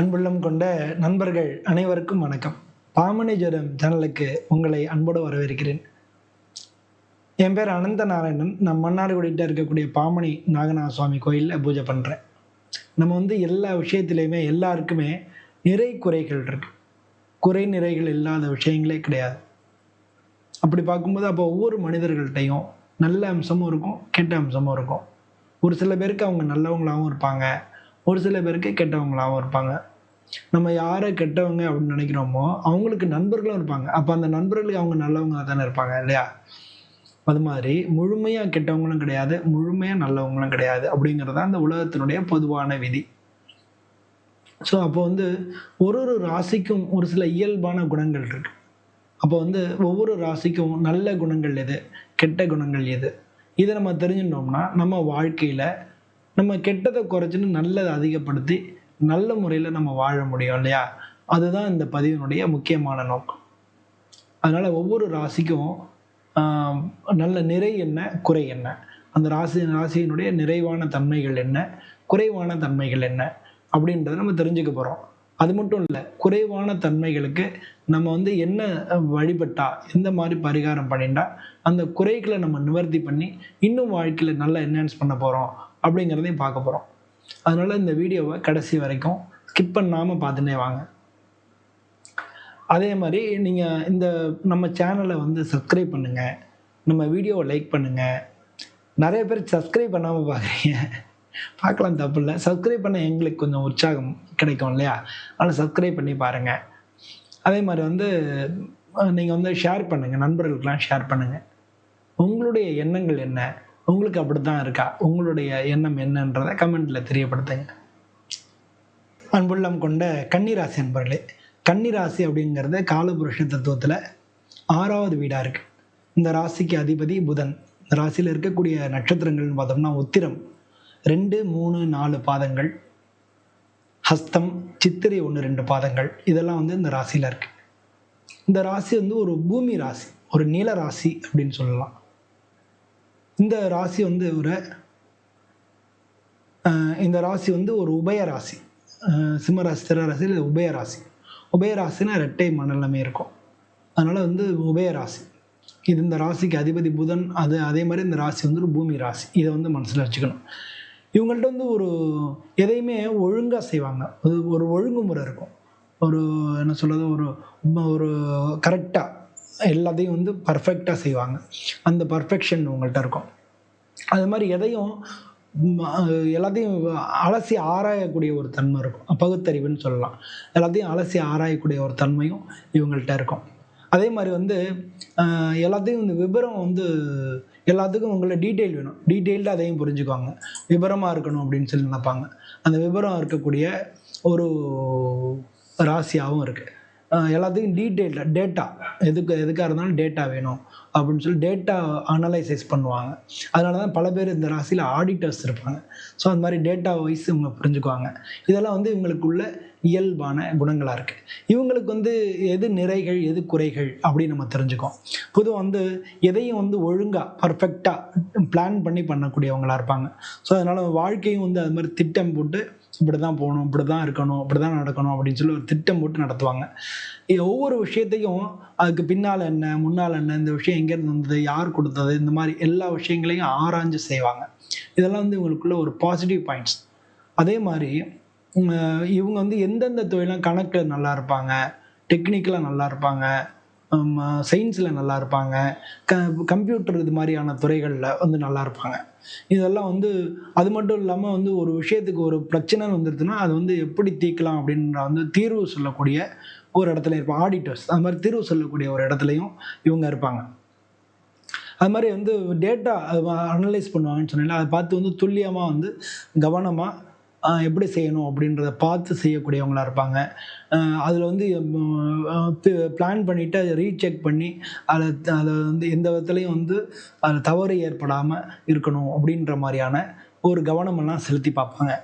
அன்புள்ளம் கொண்ட நண்பர்கள் அனைவருக்கும் வணக்கம். பாமணி ஜோரம் சேனலுக்கு உங்களை அன்போடு வரவேற்கிறேன். என் பேர் அனந்த நாராயணன் நான் மன்னார்குடிகிட்ட இருக்கக்கூடிய பாமணி நாகநாத சுவாமி கோயிலில் பூஜை பண்ணுறேன் நம்ம வந்து எல்லா விஷயத்துலையுமே எல்லாருக்குமே நிறை குறைகள் இருக்கு. குறை நிறைகள் இல்லாத விஷயங்களே கிடையாது. அப்படி பார்க்கும்போது அப்போ ஒவ்வொரு மனிதர்கள்ட்டையும் நல்ல அம்சமும் இருக்கும் கெட்ட அம்சமும் இருக்கும். ஒரு சில பேருக்கு அவங்க நல்லவங்களாகவும் இருப்பாங்க. ஒரு சில பேருக்கு கெட்டவங்களாகவும் இருப்பாங்க. நம்ம யாரை கெட்டவங்க அப்படின்னு நினைக்கிறோமோ அவங்களுக்கு நண்பர்களும் இருப்பாங்க. அப்போ அந்த நண்பர்களுக்கு அவங்க நல்லவங்க தானே இருப்பாங்க இல்லையா? அது மாதிரி முழுமையாக கெட்டவங்களும் கிடையாது முழுமையாக நல்லவங்களும் கிடையாது அப்படிங்கிறது தான் அந்த உலகத்தினுடைய பொதுவான விதி. ஸோ அப்போ வந்து ஒரு ஒரு ராசிக்கும் ஒரு சில இயல்பான குணங்கள் இருக்கு. அப்போ வந்து ஒவ்வொரு ராசிக்கும் நல்ல குணங்கள் எது கெட்ட குணங்கள் எது? இதை நம்ம தெரிஞ்சுட்டோம்னா நம்ம வாழ்க்கையில் நம்ம கெட்டதை குறைச்சின்னு நல்லதை அதிகப்படுத்தி நல்ல முறையில் நம்ம வாழ முடியும் இல்லையா? அதுதான் இந்த பதிவினுடைய முக்கியமான நோக்கம். அதனால் ஒவ்வொரு ராசிக்கும் நல்ல நிறை என்ன குறை என்ன? அந்த ராசி ராசியினுடைய நிறைவான தன்மைகள் என்ன? குறைவான தன்மைகள் என்ன? அப்படின்றத நம்ம தெரிஞ்சுக்க போகிறோம் அது மட்டும் இல்லை குறைவான தன்மைகளுக்கு நம்ம வந்து என்ன வழிபட்டா எந்த மாதிரி பரிகாரம் பண்ணிட்டா அந்த குறைகளை நம்ம நிவர்த்தி பண்ணி இன்னும் வாழ்க்கையில் நல்லா என்ஹான்ஸ் பண்ண போகிறோம் அப்படிங்கிறதையும் பார்க்க போகிறோம் அதனால் இந்த வீடியோவை கடைசி வரைக்கும் ஸ்கிப் பண்ணாமல் பார்த்துட்டே வாங்க. அதே மாதிரி நீங்கள் இந்த நம்ம சேனலை வந்து சப்ஸ்கிரைப் பண்ணுங்கள் நம்ம வீடியோவை லைக் பண்ணுங்கள் நிறைய பேர் சப்ஸ்கிரைப் பண்ணாமல் பார்க்குறீங்க. பார்க்கலாம் தப்பு இல்லை. சப்ஸ்கிரைப் பண்ண எங்களுக்கு கொஞ்சம் உற்சாகம் கிடைக்கும் இல்லையா? அதனால் சப்ஸ்கிரைப் பண்ணி பாருங்கள் அதே மாதிரி வந்து நீங்கள் வந்து ஷேர் பண்ணுங்கள் நண்பர்களுக்கெலாம் ஷேர் பண்ணுங்கள் உங்களுடைய எண்ணங்கள் என்ன? உங்களுக்கு அப்படி தான் இருக்கா? உங்களுடைய எண்ணம் என்னன்றதை கமெண்ட்டில் தெரியப்படுத்துங்க. அன்புள்ளம் கொண்ட கன்னிராசி அன்பர்களே கன்னிராசி அப்படிங்கிறது காலபுருஷ தத்துவத்தில் ஆறாவது வீடாக இருக்குது இந்த ராசிக்கு அதிபதி புதன். இந்த ராசியில் இருக்கக்கூடிய நட்சத்திரங்கள்னு பார்த்தோம்னா உத்திரம். ரெண்டு மூணு நாலு பாதங்கள். ஹஸ்தம் சித்திரை ஒன்று ரெண்டு பாதங்கள். இதெல்லாம் வந்து இந்த ராசியில் இருக்குது இந்த ராசி வந்து ஒரு பூமி ராசி ஒரு நீல ராசி அப்படின்னு சொல்லலாம். இந்த ராசி வந்து ஒரு இந்த ராசி வந்து ஒரு உபய ராசி. சிம்மராசி சிம்ம ராசி உபய ராசி. உபய ராசினா ரெட்டை மண்டலமே இருக்கும். அதனால வந்து உபய ராசி. இது இந்த ராசிக்கு அதிபதி புதன் அது அதே மாதிரி இந்த ராசி வந்து ஒரு பூமி ராசி. இதை வந்து மனசில் வச்சுக்கணும். இவங்கள்ட்ட வந்து ஒரு எதையுமே ஒழுங்காக செய்வாங்க. ஒரு ஒழுங்குமுறை இருக்கும். ஒரு என்ன சொல்கிறது ஒரு ஒரு கரெக்டாக எல்லாத்தையும் வந்து பர்ஃபெக்டாக செய்வாங்க. அந்த பர்ஃபெக்ஷன் உங்கள்கிட்ட இருக்கும். அது மாதிரி எதையும் எல்லாத்தையும் அலசி ஆராயக்கூடிய ஒரு தன்மை இருக்கும். பகுத்தறிவுன்னு சொல்லலாம். எல்லாத்தையும் அலசி ஆராயக்கூடிய ஒரு தன்மையும் இவங்கள்ட்ட இருக்கும். அதே மாதிரி வந்து எல்லாத்தையும் இந்த விபரம் வந்து எல்லாத்துக்கும் உங்களை டீட்டெயில் வேணும். டீட்டெயில்டாக அதையும் புரிஞ்சுக்குவாங்க. விபரமாக இருக்கணும் அப்படின்னு சொல்லி நினைப்பாங்க. அந்த விபரம் இருக்கக்கூடிய ஒரு ராசியாகவும் இருக்குது எல்லாத்துக்கும் டீட்டெயில்டாக டேட்டா எதுக்கு எதுக்காக இருந்தாலும் டேட்டா வேணும் அப்படின்னு சொல்லி டேட்டா அனலைசைஸ் பண்ணுவாங்க. அதனால தான் பல பேர் இந்த ராசியில் ஆடிட்டர்ஸ் இருப்பாங்க. ஸோ அந்த மாதிரி டேட்டா வைஸ் இவங்க புரிஞ்சுக்குவாங்க. இதெல்லாம் வந்து இவங்களுக்குள்ள இயல்பான குணங்களாக இருக்குது இவங்களுக்கு வந்து எது நிறைகள் எது குறைகள் அப்படின்னு நம்ம தெரிஞ்சுக்கோம் பொதுவாக வந்து எதையும் வந்து ஒழுங்காக பர்ஃபெக்டாக பிளான் பண்ணி பண்ணக்கூடியவங்களா இருப்பாங்க. ஸோ அதனால் வாழ்க்கையும் வந்து அது மாதிரி திட்டம் போட்டு இப்படி தான் போகணும் இப்படி தான் இருக்கணும் இப்படி தான் நடக்கணும் அப்படின்னு சொல்லி ஒரு திட்டம் போட்டு நடத்துவாங்க. இது ஒவ்வொரு விஷயத்தையும் அதுக்கு பின்னால் என்ன முன்னால் என்ன இந்த விஷயம் எங்கேருந்து வந்தது யார் கொடுத்தது இந்த மாதிரி எல்லா விஷயங்களையும் ஆராய்ஞ்சு செய்வாங்க. இதெல்லாம் வந்து இவங்களுக்குள்ள ஒரு பாசிட்டிவ் பாயிண்ட்ஸ் அதே மாதிரி இவங்க வந்து எந்தெந்த தொழிலாம் கணக்கில் நல்லா இருப்பாங்க டெக்னிக்கலாக நல்லா இருப்பாங்க சயின்ஸில் நல்லா இருப்பாங்க. க கம்ப்யூட்டர் இது மாதிரியான துறைகளில் வந்து நல்லா இருப்பாங்க. இதெல்லாம் வந்து அது மட்டும் இல்லாமல் வந்து ஒரு விஷயத்துக்கு ஒரு பிரச்சனைன்னு வந்துருதுன்னா அது வந்து எப்படி தீர்க்கலாம் அப்படின்ற வந்து தீர்வு சொல்லக்கூடிய ஒரு இடத்துல இருப்பாங்க ஆடிட்டர்ஸ் அது மாதிரி தீர்வு சொல்லக்கூடிய ஒரு இடத்துலையும் இவங்க இருப்பாங்க. அது மாதிரி வந்து டேட்டா அனலைஸ் பண்ணுவாங்கன்னு சொன்னால அதை பார்த்து வந்து துல்லியமாக வந்து கவனமாக எப்படி செய்யணும் அப்படின்றத பார்த்து செய்யக்கூடியவங்களா இருப்பாங்க. அதில் வந்து பிளான் பண்ணிவிட்டு அதை ரீசெக் பண்ணி அதை அதை வந்து எந்த விதத்துலையும் வந்து அதில் தவறு ஏற்படாமல் இருக்கணும் அப்படின்ற மாதிரியான ஒரு கவனமெல்லாம் செலுத்தி பார்ப்பாங்க.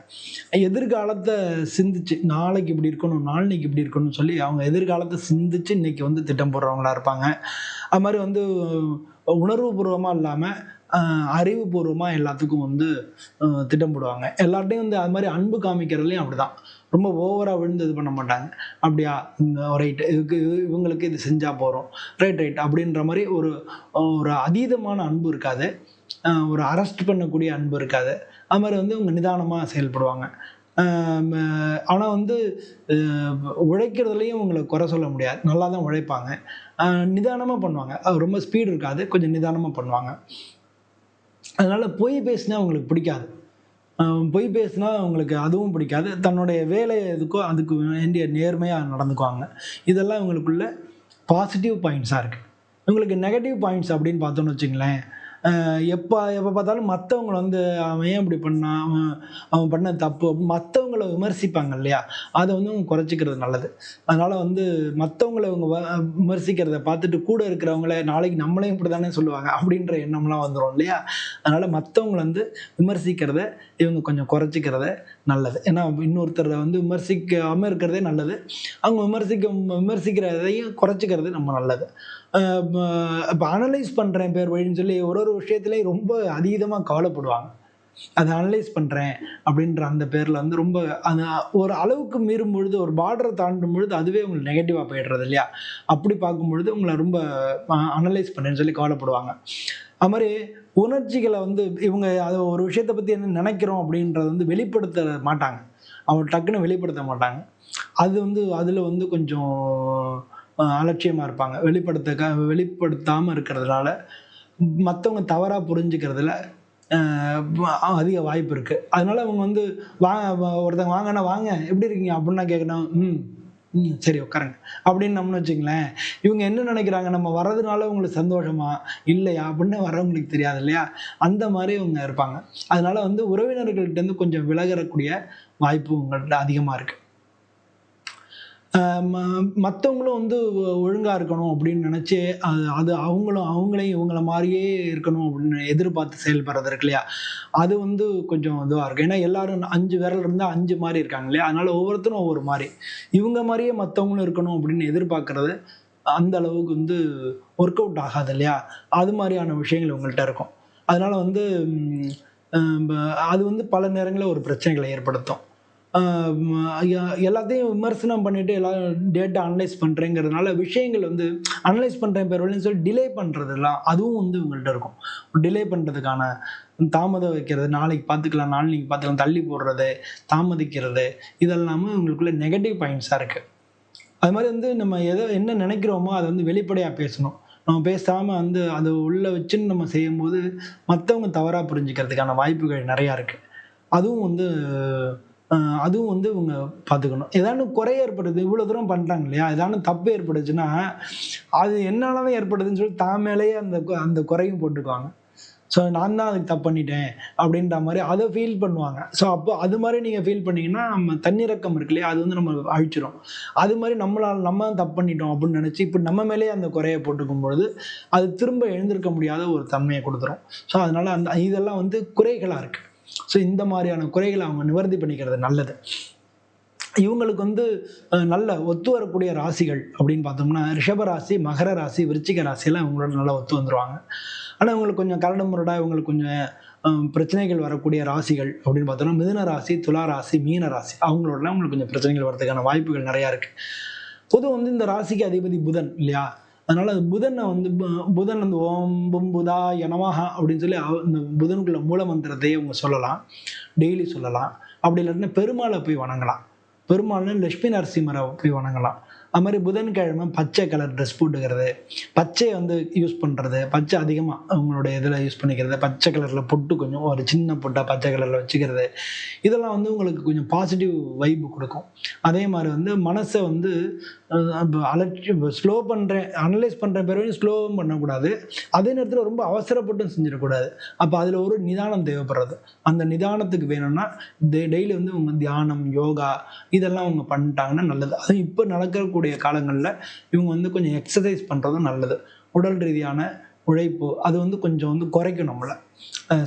எதிர்காலத்தை சிந்திச்சு நாளைக்கு இப்படி இருக்கணும் நாளைக்கு இப்படி இருக்கணும்னு சொல்லி அவங்க எதிர்காலத்தை சிந்திச்சு இன்னைக்கு வந்து திட்டம் போடுறவங்களா இருப்பாங்க. அது மாதிரி வந்து உணர்வுபூர்வமாக இல்லாமல் அறிவுபூர்வமாக எல்லாத்துக்கும் வந்து திட்டம் போடுவாங்க எல்லார்ட்டையும் வந்து அது மாதிரி அன்பு காமிக்கிறதுலையும் அப்படிதான். ரொம்ப ஓவரா விழுந்து இது பண்ண மாட்டாங்க. அப்படியா ரைட் இதுக்கு இவங்களுக்கு இது செஞ்சா போறோம். Right right. அப்படின்ற மாதிரி ஒரு ஒரு அதீதமான அன்பு இருக்காது. ஒரு அரெஸ்ட் பண்ணக்கூடிய அன்பு இருக்காது. அது மாதிரி வந்து இவங்க நிதானமாக செயல்படுவாங்க. ஆனால் வந்து உழைக்கிறதுலையும் உங்களை குறை சொல்ல முடியாது. நல்லா தான் உழைப்பாங்க நிதானமாக பண்ணுவாங்க. அது ரொம்ப ஸ்பீடு இருக்காது. கொஞ்சம் நிதானமாக பண்ணுவாங்க. அதனால் பொய் பேசினா அவங்களுக்கு பிடிக்காது. பொய் பேசினா அவங்களுக்கு அதுவும் பிடிக்காது. தன்னுடைய வேலை எதுக்கோ அதுக்கு வேண்டிய நேர்மையாக நடந்துக்குவாங்க. இதெல்லாம் இவங்களுக்குள்ள பாசிட்டிவ் பாயிண்ட்ஸாக இருக்குது இவங்களுக்கு நெகட்டிவ் பாயிண்ட்ஸ் அப்படின்னு பார்த்தோன்னு வச்சுங்களேன் எப்போ எப்போ பார்த்தாலும் மற்றவங்களை வந்து அவன் ஏன் இப்படி பண்ணான் அவன் அவன் பண்ண தப்பு மற்றவங்கள விமர்சிப்பாங்க இல்லையா? அதை வந்து அவங்க குறைச்சிக்கிறது நல்லது. அதனால் வந்து மற்றவங்களை இவங்க வ- விமர்சிக்கிறத பார்த்துட்டு கூட இருக்கிறவங்கள நாளைக்கு நம்மளையும் இப்படி தானே சொல்லுவாங்க அப்படின்ற எண்ணம்லாம் வந்துடும் இல்லையா? அதனால் மற்றவங்களை வந்து விமர்சிக்கிறத இவங்க கொஞ்சம் குறைச்சிக்கிறத நல்லது. ஏன்னா இன்னொருத்தரை வந்து விமர்சிக்காமல் இருக்கிறதே நல்லது. அவங்க விமர்சிக்க விமர்சிக்கிறதையும் குறைச்சிக்கிறது நம்ம நல்லது. இப்போ அனலைஸ் பண்ணுறேன் பேர் வழின்னு சொல்லி ஒரு ஒரு விஷயத்துலையும் ரொம்ப அதீதமாக கவலைப்படுவாங்க. அதை அனலைஸ் பண்ணுறேன் அப்படின்ற அந்த பேரில் வந்து ரொம்ப அந்த ஒரு அளவுக்கு மீறும் பொழுது ஒரு பார்டரை தாண்டும் பொழுது அதுவே உங்களுக்கு நெகட்டிவாக போயிடுறது இல்லையா? அப்படி பார்க்கும் பொழுது உங்களை ரொம்ப அனலைஸ் பண்ணுறேன்னு சொல்லி கவலைப்படுவாங்க. அது மாதிரி உணர்ச்சிகளை வந்து இவங்க அது ஒரு விஷயத்தை பற்றி என்ன நினைக்கிறோம் அப்படின்றத வந்து வெளிப்படுத்த மாட்டாங்க. அவங்க டக்குன்னு வெளிப்படுத்த மாட்டாங்க. அது வந்து அதில் வந்து கொஞ்சம் அலட்சியமாக இருப்பாங்க. வெளிப்படுத்த வெளிப்படுத்தாமல் இருக்கிறதுனால மற்றவங்க தவறாக புரிஞ்சுக்கிறதுல அதிக வாய்ப்பு இருக்குது அதனால அவங்க வந்து வாங்க வா- ஒருத்தங்க வாங்கன்னா வாங்க. எப்படி இருக்கீங்க? அப்படின்னா கேட்கணும். ம். சரி உட்காருங்க. அப்படின்னு நம்மனு வச்சுங்களேன் இவங்க என்ன நினைக்கிறாங்க? நம்ம வர்றதுனால உங்களுக்கு சந்தோஷமா? இல்லையா? அப்படின்னு வரவங்களுக்கு தெரியாது இல்லையா? அந்த மாதிரி இவங்க இருப்பாங்க. அதனால வந்து உறவினர்கள்ட்ட இருந்து கொஞ்சம் விலகிறக்கூடிய வாய்ப்பு உங்கள்கிட்ட அதிகமாக இருக்குது மற்றவங்களும் வந்து ஒழுங்காக இருக்கணும் அப்படின்னு நினச்சி அது அது அவங்களும் அவங்களையும் இவங்கள மாதிரியே இருக்கணும் அப்படின்னு எதிர்பார்த்து செயல்படுறது இருக்கு இல்லையா? அது வந்து கொஞ்சம் இதுவாக இருக்கும் ஏன்னா எல்லாரும் அஞ்சு விரல் இருந்தால் அஞ்சு மாதிரி இருக்காங்க இல்லையா? அதனால் ஒவ்வொருத்தரும் ஒவ்வொரு மாதிரி. இவங்க மாதிரியே மற்றவங்களும் இருக்கணும் அப்படின்னு எதிர்பார்க்கறது அந்த அளவுக்கு வந்து ஒர்க் அவுட் ஆகாது இல்லையா? அது மாதிரியான விஷயங்கள் உங்கள்கிட்ட இருக்கும். அதனால் வந்து அது வந்து பல நேரங்களில் ஒரு பிரச்சனைகளை ஏற்படுத்தும். எல்லாத்தையும் விமர்சனம் பண்ணிட்டு எல்லாம் டேட்டா அனலைஸ் பண்ணுறேங்கிறதுனால விஷயங்கள் வந்து அனலைஸ் பண்ணுறேன் பேர் வழின்னு சொல்லி டிலே பண்ணுறதுலாம் அதுவும் வந்து உங்கள்கிட்ட இருக்கும். டிலே பண்ணுறதுக்கான தாமதம் வைக்கிறது நாளைக்கு பார்த்துக்கலாம் நாளைக்கு பார்த்துக்கலாம் தள்ளி போடுறது தாமதிக்கிறது இதெல்லாமே உங்களுக்குள்ள நெகட்டிவ் பாயிண்ட்ஸாக இருக்குது அது மாதிரி வந்து நம்ம எதை என்ன நினைக்கிறோமோ அதை வந்து வெளிப்படையாக பேசணும். நம்ம பேசாமல் வந்து அதை உள்ள வச்சுன்னு நம்ம செய்யும்போது மற்றவங்க தவறாக புரிஞ்சுக்கிறதுக்கான வாய்ப்புகள் நிறையா இருக்குது அதுவும் வந்து அதுவும் வந்து இவங்க பார்த்துக்கணும் ஏதாவது குறை ஏற்படுது இவ்வளோ தூரம் பண்ணுறாங்க இல்லையா ஏதாவது தப்பு ஏற்படுச்சுன்னா அது என்னாலவே ஏற்படுதுன்னு சொல்லி தான் மேலேயே அந்த அந்த குறையும் போட்டுக்குவாங்க ஸோ நான் தான் அதுக்கு தப்பு பண்ணிட்டேன் அப்படின்ற மாதிரி அதை ஃபீல் பண்ணுவாங்க. ஸோ அப்போ அது மாதிரி நீங்கள் ஃபீல் பண்ணீங்கன்னா நம்ம தன்னிறக்கம் இருக்கு இல்லையா? அது வந்து நம்ம அழிச்சிடும் அது மாதிரி நம்மளால் நம்ம தான் தப்பு பண்ணிட்டோம் அப்படின்னு நினச்சி இப்போ நம்ம மேலேயே அந்த குறையை போட்டுக்கும் பொழுது அது திரும்ப எழுந்திருக்க முடியாத ஒரு தன்மையை கொடுத்துரும். ஸோ அதனால் அந்த இதெல்லாம் வந்து குறைகளாக இருக்குது ஸோ இந்த மாதிரியான குறைகளை அவங்க நிவர்த்தி பண்ணிக்கிறது நல்லது. இவங்களுக்கு வந்து நல்ல ஒத்து வரக்கூடிய ராசிகள் அப்படின்னு பார்த்தோம்னா ரிஷப ராசி மகர ராசி விருச்சிக ராசியெல்லாம் இவங்களோட நல்லா ஒத்து வந்துருவாங்க. ஆனால் இவங்களுக்கு கொஞ்சம் கரடு முரடாக இவங்களுக்கு கொஞ்சம் பிரச்சனைகள் வரக்கூடிய ராசிகள் அப்படின்னு பார்த்தோம்னா மிதுன ராசி துலா ராசி மீன ராசி அவங்களோடலாம் அவங்களுக்கு கொஞ்சம் பிரச்சனைகள் வரதுக்கான வாய்ப்புகள் நிறையா இருக்குது பொதுவாக வந்து இந்த ராசிக்கு அதிபதி புதன் இல்லையா? அதனால அது புதனை வந்து பு- புதன் அந்த ஓம் பும் புதா எனமாக அப்படின்னு சொல்லி அவ- இந்த புதனுக்குள்ள மூல மந்திரத்தை அவங்க சொல்லலாம். டெய்லி சொல்லலாம். அப்படி இல்லைன்னா பெருமாளை போய் வணங்கலாம். பெருமாள்னு லட்சுமி நரசிம்மரை போய் வணங்கலாம். அது மாதிரி புதன்கிழமை பச்சை கலர் ட்ரெஸ் போட்டுக்கிறது. பச்சை வந்து யூஸ் பண்ணுறது பச்சை அதிகமாக அவங்களுடைய இதில் யூஸ் பண்ணிக்கிறது. பச்சை கலரில் பொட்டு கொஞ்சம் ஒரு சின்ன பொட்டாக பச்சை கலரில் வச்சுக்கிறது. இதெல்லாம் வந்து உங்களுக்கு கொஞ்சம் பாசிட்டிவ் வைப்பு கொடுக்கும். அதே மாதிரி வந்து மனசை வந்து அலட்சி ஸ்லோ பண்ணுறேன் அனலைஸ் பண்ணுற பிறகு ஸ்லோவும் பண்ணக்கூடாது. அதே நேரத்தில் ரொம்ப அவசரப்பட்டும் செஞ்சிடக்கூடாது. அப்போ அதில் ஒரு நிதானம் தேவைப்படுறது. அந்த நிதானத்துக்கு வேணும்னா டெய்லி வந்து அவங்க தியானம் யோகா இதெல்லாம் அவங்க பண்ணிட்டாங்கன்னா நல்லது. அது இப்போ நடக்கக்கூடிய காலங்களில் இவங்க வந்து கொஞ்சம் எக்ஸசைஸ் பண்ணுறதும் நல்லது. உடல் ரீதியான உழைப்பு அது வந்து கொஞ்சம் வந்து குறைக்கும் நம்மளை.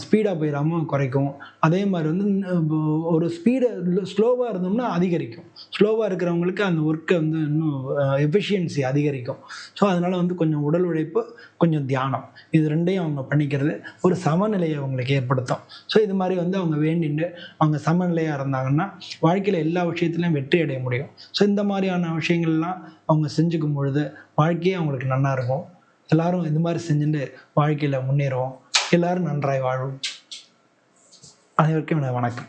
ஸ்பீடாக போயிடாமல் குறைக்கும். அதே மாதிரி வந்து ஒரு ஸ்பீடை ஸ்லோவாக இருந்தோம்னா அதிகரிக்கும். ஸ்லோவாக இருக்கிறவங்களுக்கு அந்த ஒர்க்கை வந்து இன்னும் எஃபிஷியன்சி அதிகரிக்கும். ஸோ அதனால் வந்து கொஞ்சம் உடல் உழைப்பு கொஞ்சம் தியானம். இது ரெண்டையும் அவங்க பண்ணிக்கிறது ஒரு சமநிலையை அவங்களுக்கு ஏற்படுத்தும். ஸோ இது மாதிரி வந்து அவங்க வேண்டிட்டு அவங்க சமநிலையாக இருந்தாங்கன்னா வாழ்க்கையில் எல்லா விஷயத்துலையும் வெற்றி அடைய முடியும். ஸோ இந்த மாதிரியான விஷயங்கள்லாம் அவங்க செஞ்சுக்கும் பொழுது வாழ்க்கையே அவங்களுக்கு நல்லா இருக்கும். எல்லாரும் இந்த மாதிரி செஞ்சுட்டு வாழ்க்கையில் முன்னேறுவோம். எல்லாரும் நன்றாய் வாழும். அனைவருக்கும் எனக்கு வணக்கம்.